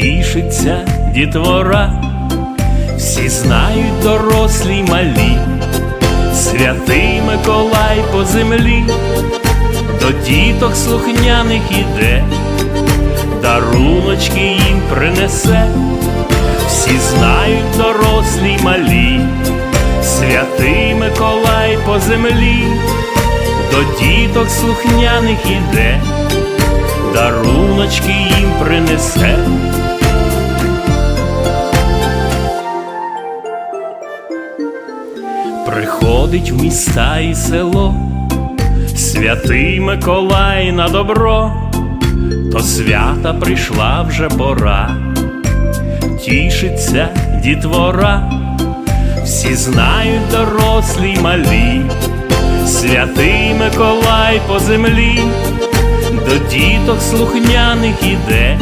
тішиться дітвора, всі знають дорослі й малі, святий Миколай по землі, до діток слухняних іде, даруночки їм принесе, всі знають дорослі й малі, святий Миколай по землі, до діток слухняних іде, даруночки їм принесе. Приходить в міста і село, святий Миколай на добро, то свята прийшла вже пора, тішиться дітвора, всі знають дорослі й малі, святий Миколай по землі, до діток слухняних іде,